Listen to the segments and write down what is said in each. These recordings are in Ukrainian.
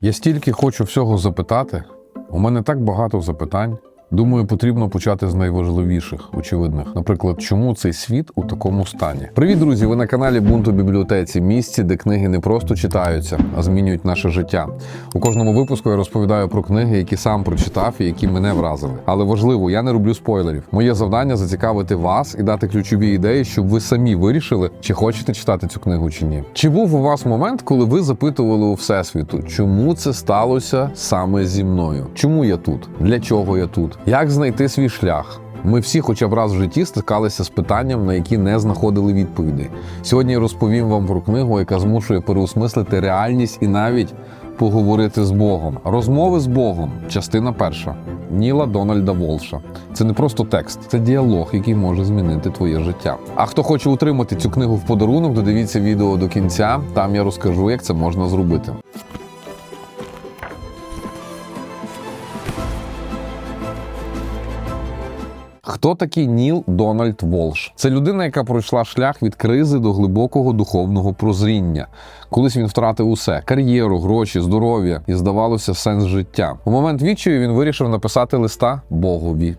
Я стільки хочу всього запитати. У мене так багато запитань. Думаю, потрібно почати з найважливіших, очевидних. Наприклад, чому цей світ у такому стані? Привіт, друзі! Ви на каналі Бунту бібліотеці, місці, де книги не просто читаються, а змінюють наше життя. У кожному випуску я розповідаю про книги, які сам прочитав і які мене вразили. Але важливо, я не роблю спойлерів. Моє завдання зацікавити вас і дати ключові ідеї, щоб ви самі вирішили, чи хочете читати цю книгу чи ні. Чи був у вас момент, коли ви запитували у всесвіту, чому це сталося саме зі мною? Чому я тут? Для чого я тут? Як знайти свій шлях? Ми всі, хоча б раз в житті, стикалися з питанням, на які не знаходили відповіді. Сьогодні я розповім вам про книгу, яка змушує переосмислити реальність і навіть поговорити з Богом. Розмови з Богом, частина перша. Ніла Дональда Волша. Це не просто текст, це діалог, який може змінити твоє життя. А хто хоче утримати цю книгу в подарунок, додивіться відео до кінця. Там я розкажу, як це можна зробити. Хто такий Ніл Дональд Волш? Це людина, яка пройшла шлях від кризи до глибокого духовного прозріння. Колись він втратив усе: кар'єру, гроші, здоров'я і здавалося сенс життя. У момент відчаю він вирішив написати листа Богові.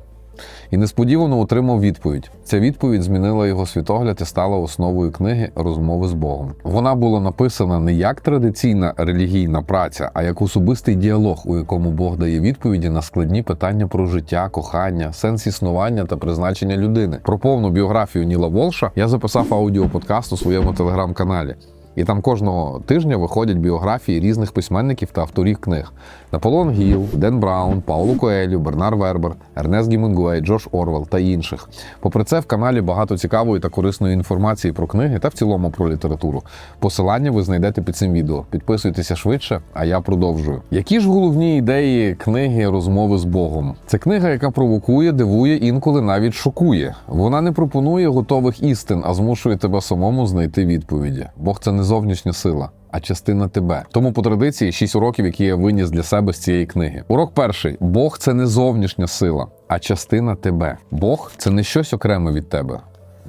І несподівано отримав відповідь. Ця відповідь змінила його світогляд і стала основою книги Розмови з Богом. Вона була написана не як традиційна релігійна праця, а як особистий діалог, у якому Бог дає відповіді на складні питання про життя, кохання, сенс існування та призначення людини. Про повну біографію Ніла Волша я записав аудіоподкаст у своєму телеграм-каналі. І там кожного тижня виходять біографії різних письменників та авторів книг: Наполеон Гіл, Ден Браун, Пауло Коелю, Бернар Вербер, Ернест Гімінгуей, Джош Орвел та інших. Попри це, в каналі багато цікавої та корисної інформації про книги та в цілому про літературу. Посилання ви знайдете під цим відео. Підписуйтеся швидше, а я продовжую. Які ж головні ідеї книги Розмови з Богом? Це книга, яка провокує, дивує, інколи навіть шокує. Вона не пропонує готових істин, а змушує тебе самому знайти відповіді. Бог це не зовнішня сила. А частина тебе. Тому по традиції шість уроків, які я виніс для себе з цієї книги. Урок перший: Бог це не зовнішня сила, а частина тебе. Бог це не щось окреме від тебе.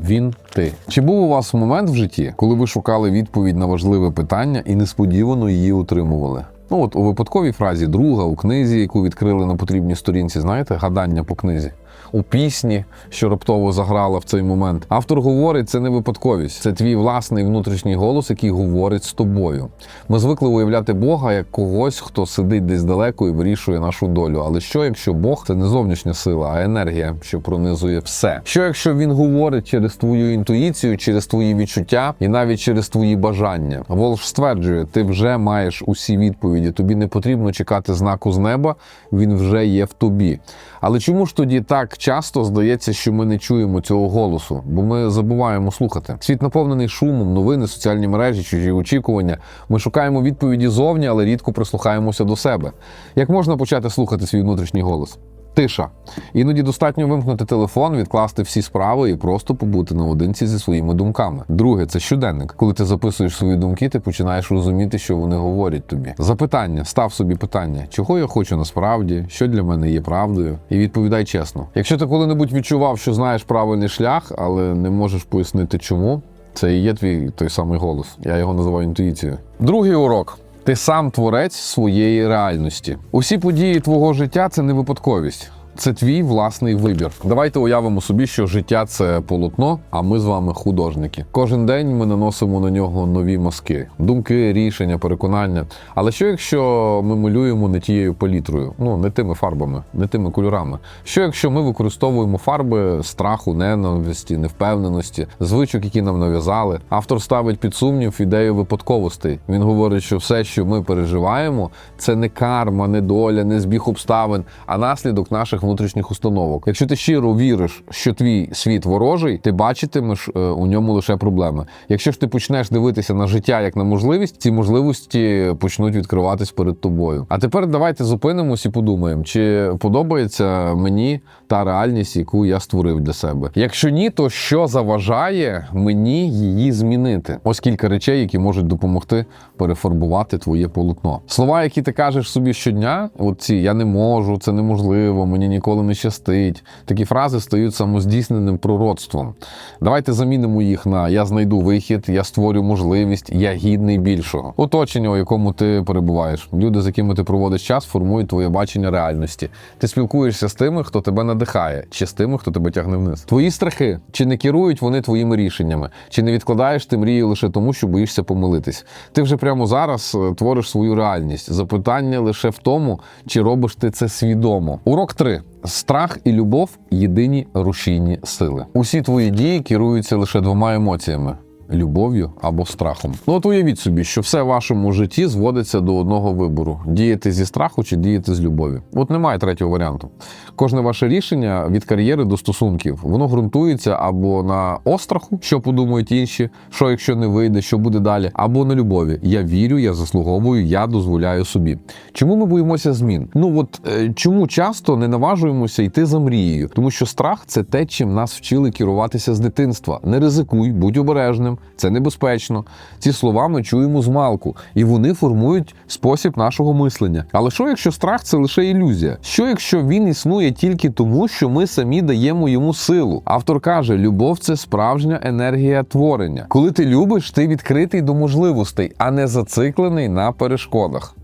Він ти. Чи був у вас момент в житті, коли ви шукали відповідь на важливе питання і несподівано її отримували? Ну от у випадковій фразі друга у книзі, яку відкрили на потрібній сторінці, знаєте, гадання по книзі. У пісні, що раптово заграла в цей момент, автор говорить, це не випадковість, це твій власний внутрішній голос, який говорить з тобою. Ми звикли уявляти Бога як когось, хто сидить десь далеко і вирішує нашу долю. Але що, якщо Бог це не зовнішня сила, а енергія, що пронизує все? Що якщо він говорить через твою інтуїцію, через твої відчуття і навіть через твої бажання? Волш стверджує, ти вже маєш усі відповіді. Тобі не потрібно чекати знаку з неба, він вже є в тобі. Але чому ж тоді так часто здається, що ми не чуємо цього голосу? Бо ми забуваємо слухати. Світ наповнений шумом, новини, соціальні мережі, чужі очікування. Ми шукаємо відповіді зовні, але рідко прислухаємося до себе. Як можна почати слухати свій внутрішній голос? Тиша. Іноді достатньо вимкнути телефон, відкласти всі справи і просто побути наодинці зі своїми думками. Друге, це щоденник. Коли ти записуєш свої думки, ти починаєш розуміти, що вони говорять тобі. Запитання, став собі питання, чого я хочу насправді, що для мене є правдою, і відповідай чесно. Якщо ти коли-небудь відчував, що знаєш правильний шлях, але не можеш пояснити чому. Це і є твій той самий голос. Я його називаю інтуїцією. Другий урок. Ти сам творець своєї реальності. Усі події твого життя це не випадковість. Це твій власний вибір. Давайте уявимо собі, що життя це полотно, а ми з вами художники. Кожен день ми наносимо на нього нові мазки, думки, рішення, переконання. Але що якщо ми малюємо не тією палітрою, ну не тими фарбами, не тими кольорами? Що якщо ми використовуємо фарби страху, ненависті, невпевненості, звичок, які нам нав'язали? Автор ставить під сумнів ідею випадковостей. Він говорить, що все, що ми переживаємо, це не карма, не доля, не збіг обставин, а наслідок наших внутрішніх установок. Якщо ти щиро віриш, що твій світ ворожий, ти бачитимеш е, у ньому лише проблеми. Якщо ж ти почнеш дивитися на життя як на можливість, ці можливості почнуть відкриватись перед тобою. А тепер давайте зупинимось і подумаємо, чи подобається мені та реальність, яку я створив для себе. Якщо ні, то що заважає мені її змінити? Ось кілька речей, які можуть допомогти перефарбувати твоє полотно. Слова, які ти кажеш собі щодня, от ці я не можу, це неможливо, мені ніколи не щастить. Такі фрази стають самоздійсненим пророцтвом. Давайте замінимо їх на я знайду вихід, я створю можливість, я гідний більшого. Оточення, у якому ти перебуваєш. Люди, з якими ти проводиш час, формують твоє бачення реальності. Ти спілкуєшся з тими, хто тебе надихає, чи з тими, хто тебе тягне вниз. Твої страхи чи не керують вони твоїми рішеннями, чи не відкладаєш ти мрію лише тому, що боїшся помилитись. Ти вже прямо зараз е, твориш свою реальність. Запитання лише в тому, чи робиш ти це свідомо. Урок 3. Страх і любов єдині рушійні сили. Усі твої дії керуються лише двома емоціями. Любов'ю або страхом. Ну от уявіть собі, що все в вашому житті зводиться до одного вибору: діяти зі страху чи діяти з любові. От немає третього варіанту. Кожне ваше рішення від кар'єри до стосунків, воно ґрунтується або на остраху, що подумають інші, що якщо не вийде, що буде далі, або на любові. Я вірю, я заслуговую, я дозволяю собі. Чому ми боїмося змін? Ну от е, чому часто не наважуємося йти за мрією? Тому що страх це те, чим нас вчили керуватися з дитинства. Не ризикуй, будь обережним, це небезпечно. Ці слова ми чуємо з малку, і вони формують спосіб нашого мислення. Але що якщо страх це лише ілюзія? Що якщо він існує тільки тому, що ми самі даємо йому силу? Автор каже: любов це справжня енергія творення. Коли ти любиш, ти відкритий до можливостей, а не зациклений на перешкодах.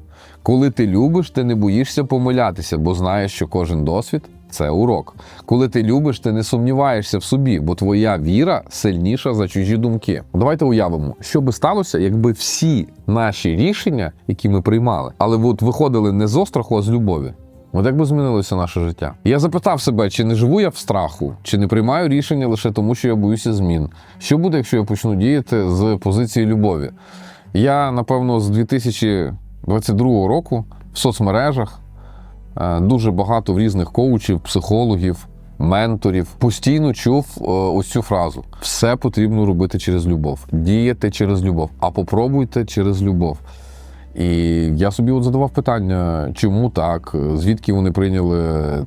Коли ти любиш, ти не боїшся помилятися, бо знаєш, що кожен досвід це урок. Коли ти любиш, ти не сумніваєшся в собі, бо твоя віра сильніша за чужі думки. Давайте уявимо, що би сталося, якби всі наші рішення, які ми приймали, але от виходили не з остраху, а з любові. От як би змінилося наше життя? Я запитав себе, чи не живу я в страху, чи не приймаю рішення лише тому, що я боюся змін. Що буде, якщо я почну діяти з позиції любові? Я, напевно, з 2022 року в соцмережах дуже багато в різних коучів, психологів, менторів. Постійно чув е, ось цю фразу: все потрібно робити через любов, діяти через любов, а попробуйте через любов. І я собі от задавав питання, чому так, звідки вони прийняли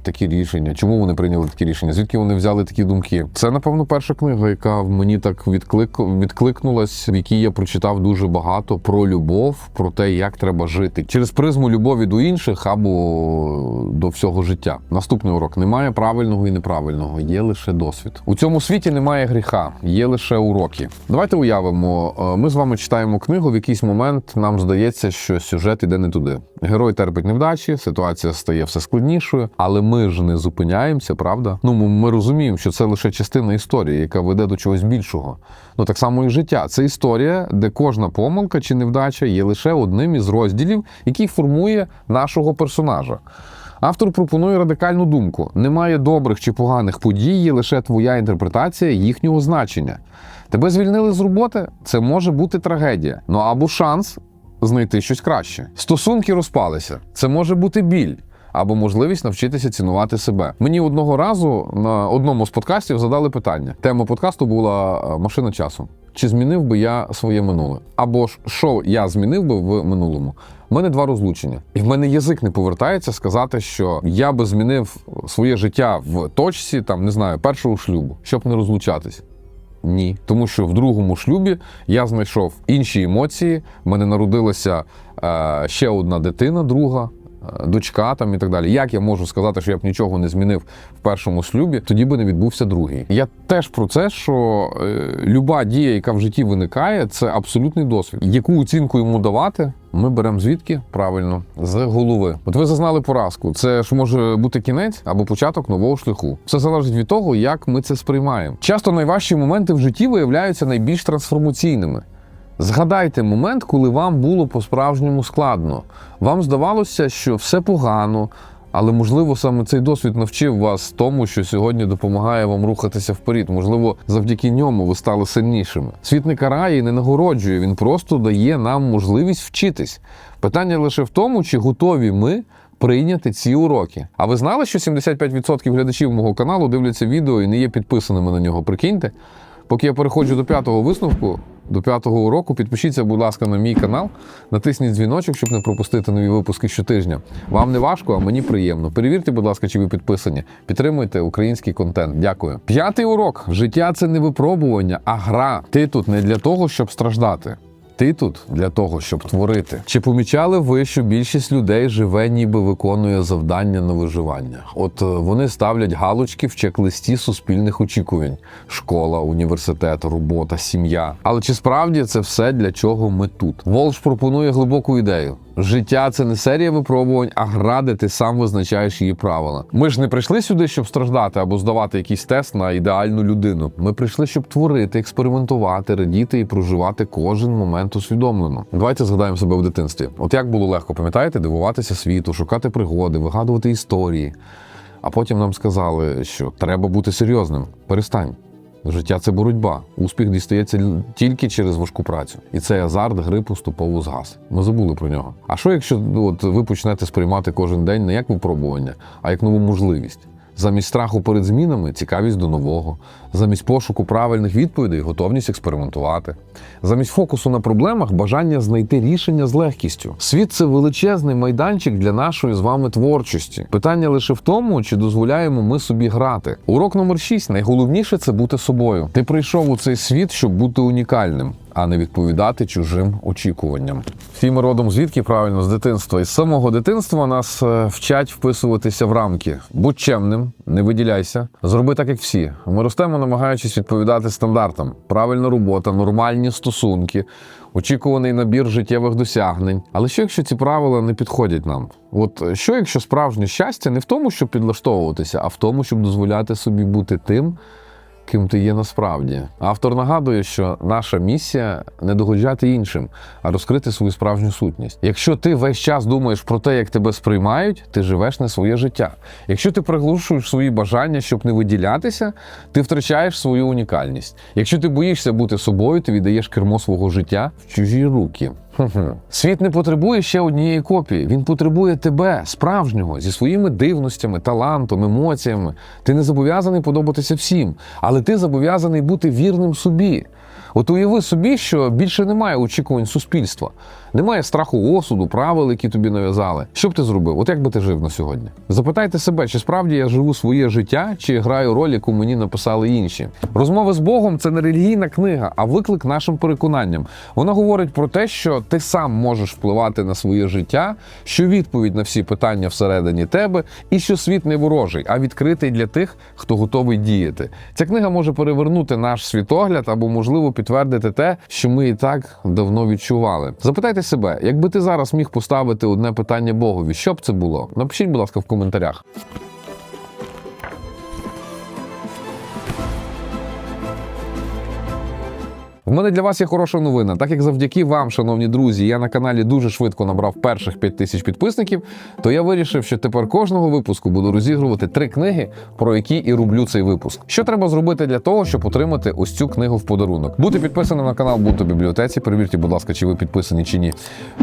такі рішення, чому вони прийняли такі рішення, звідки вони взяли такі думки. Це, напевно, перша книга, яка в мені так відклик... відкликнулась, в якій я прочитав дуже багато про любов, про те, як треба жити через призму любові до інших або до всього життя. Наступний урок: немає правильного і неправильного, є лише досвід. У цьому світі немає гріха, є лише уроки. Давайте уявимо, е, ми з вами читаємо книгу. В якийсь момент нам здається, що сюжет іде не туди. Герой терпить невдачі, ситуація стає все складнішою, але ми ж не зупиняємося, правда? Ну ми- розуміємо, що це лише частина історії, яка веде до чогось більшого. Ну так само і життя. Це історія, де кожна помилка чи невдача є лише одним із розділів, який формує нашого персонажа. Автор пропонує радикальну думку: немає добрих чи поганих подій, є лише твоя інтерпретація їхнього значення. Тебе звільнили з роботи, це може бути трагедія. Ну або шанс знайти щось краще. Стосунки розпалися. Це може бути біль. Або можливість навчитися цінувати себе. Мені одного разу на одному з подкастів задали питання. Тема подкасту була е, машина часу. Чи змінив би я своє минуле? Або ж що я змінив би в минулому? У мене два розлучення, і в мене язик не повертається сказати, що я би змінив своє життя в точці, там не знаю, першого шлюбу, щоб не розлучатись. Ні, тому що в другому шлюбі я знайшов інші емоції. В мене народилася е, ще одна дитина, друга. Дочка там і так далі. Як я можу сказати, що я б нічого не змінив в першому шлюбі, тоді би не відбувся другий. Я теж про це, що е, люба дія, яка в житті виникає, це абсолютний досвід. Яку оцінку йому давати? Ми беремо звідки правильно з голови. От ви зазнали поразку. Це ж може бути кінець або початок нового шляху. Все залежить від того, як ми це сприймаємо. Часто найважчі моменти в житті виявляються найбільш трансформаційними. Згадайте момент, коли вам було по-справжньому складно. Вам здавалося, що все погано, але можливо саме цей досвід навчив вас тому, що сьогодні допомагає вам рухатися вперед. Можливо, завдяки ньому ви стали сильнішими. Світ не карає і не нагороджує, він просто дає нам можливість вчитись. Питання лише в тому, чи готові ми. Прийняти ці уроки. А ви знали, що 75% глядачів мого каналу дивляться відео і не є підписаними на нього? Прикиньте. Поки я переходжу до п'ятого висновку, до п'ятого уроку, підпишіться, будь ласка, на мій канал, натисніть дзвіночок, щоб не пропустити нові випуски щотижня. Вам не важко, а мені приємно. Перевірте, будь ласка, чи ви підписані. Підтримуйте український контент. Дякую. П'ятий урок: життя це не випробування, а гра. Ти тут не для того, щоб страждати. Ти тут для того, щоб творити. Чи помічали ви, що більшість людей живе, ніби виконує завдання на виживання? От е, вони ставлять галочки в чек-листі суспільних очікувань: школа, університет, робота, сім'я. Але чи справді це все для чого ми тут? Волш пропонує глибоку ідею. Життя це не серія випробувань, а гра, де ти сам визначаєш її правила. Ми ж не прийшли сюди, щоб страждати або здавати якийсь тест на ідеальну людину. Ми прийшли, щоб творити, експериментувати, радіти і проживати кожен момент усвідомлено. Давайте згадаємо себе в дитинстві. От як було легко, пам'ятаєте, дивуватися світу, шукати пригоди, вигадувати історії. А потім нам сказали, що треба бути серйозним. Перестань. Життя це боротьба. Успіх дістається тільки через важку працю. І цей азарт гри поступово згас. Ми забули про нього. А що якщо ну, от, ви почнете сприймати кожен день не як випробування, а як нову можливість? Замість страху перед змінами цікавість до нового, замість пошуку правильних відповідей готовність експериментувати, замість фокусу на проблемах бажання знайти рішення з легкістю. Світ це величезний майданчик для нашої з вами творчості. Питання лише в тому, чи дозволяємо ми собі грати. Урок номер 6. Найголовніше це бути собою. Ти прийшов у цей світ, щоб бути унікальним. А не відповідати чужим очікуванням. Всі ми родом звідки правильно з дитинства. І з самого дитинства нас е, вчать вписуватися в рамки. Будь чемним, не виділяйся, зроби так, як всі. Ми ростемо, намагаючись відповідати стандартам: правильна робота, нормальні стосунки, очікуваний набір життєвих досягнень. Але що якщо ці правила не підходять нам? От е, що якщо справжнє щастя не в тому, щоб підлаштовуватися, а в тому, щоб дозволяти собі бути тим, ким ти є насправді. Автор нагадує, що наша місія не догоджати іншим, а розкрити свою справжню сутність. Якщо ти весь час думаєш про те, як тебе сприймають, ти живеш не своє життя. Якщо ти приглушуєш свої бажання, щоб не виділятися, ти втрачаєш свою унікальність. Якщо ти боїшся бути собою, ти віддаєш кермо свого життя в чужі руки. Світ не потребує ще однієї копії. Він потребує тебе, справжнього, зі своїми дивностями, талантом, емоціями. Ти не зобов'язаний подобатися всім, але ти зобов'язаний бути вірним собі. От уяви собі, що більше немає очікувань суспільства, немає страху осуду, правил, які тобі нав'язали. Що б ти зробив? От як би ти жив на сьогодні? Запитайте себе, чи справді я живу своє життя, чи граю роль, яку мені написали інші. Розмови з Богом це не релігійна книга, а виклик нашим переконанням. Вона говорить про те, що ти сам можеш впливати на своє життя, що відповідь на всі питання всередині тебе, і що світ не ворожий, а відкритий для тих, хто готовий діяти. Ця книга може перевернути наш світогляд або, можливо, підтвердити те, що ми і так давно відчували. Запитайте себе, якби ти зараз міг поставити одне питання Богові, що б це було? Напишіть, будь ласка, в коментарях. В мене для вас є хороша новина. Так як завдяки вам, шановні друзі, я на каналі дуже швидко набрав перших 5 тисяч підписників, то я вирішив, що тепер кожного випуску буду розігрувати три книги, про які і роблю цей випуск. Що треба зробити для того, щоб отримати ось цю книгу в подарунок? Бути підписаним на канал Бунто бібліотеці. Перевірте, будь ласка, чи ви підписані чи ні.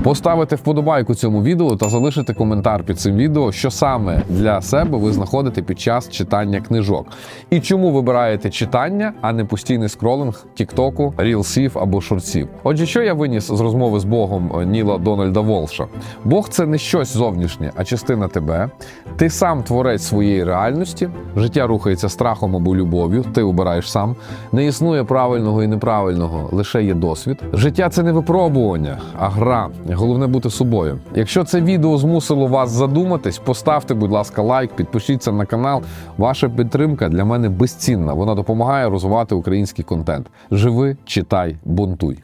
Поставити вподобайку цьому відео та залишити коментар під цим відео, що саме для себе ви знаходите під час читання книжок. І чому вибираєте читання, а не постійний скролинг Тіктоку, рілсів або шортсів. Отже, що я виніс з розмови з Богом е, Ніла Дональда Волша? Бог це не щось зовнішнє, а частина тебе. Ти сам творець своєї реальності. Життя рухається страхом або любов'ю. Ти обираєш сам. Не існує правильного і неправильного, лише є досвід. Життя це не випробування, а гра. Головне бути собою. Якщо це відео змусило вас задуматись, поставте, будь ласка, лайк, підпишіться на канал. Ваша підтримка для мене безцінна. Вона допомагає розвивати український контент. Живи, читай, Muay Bontui.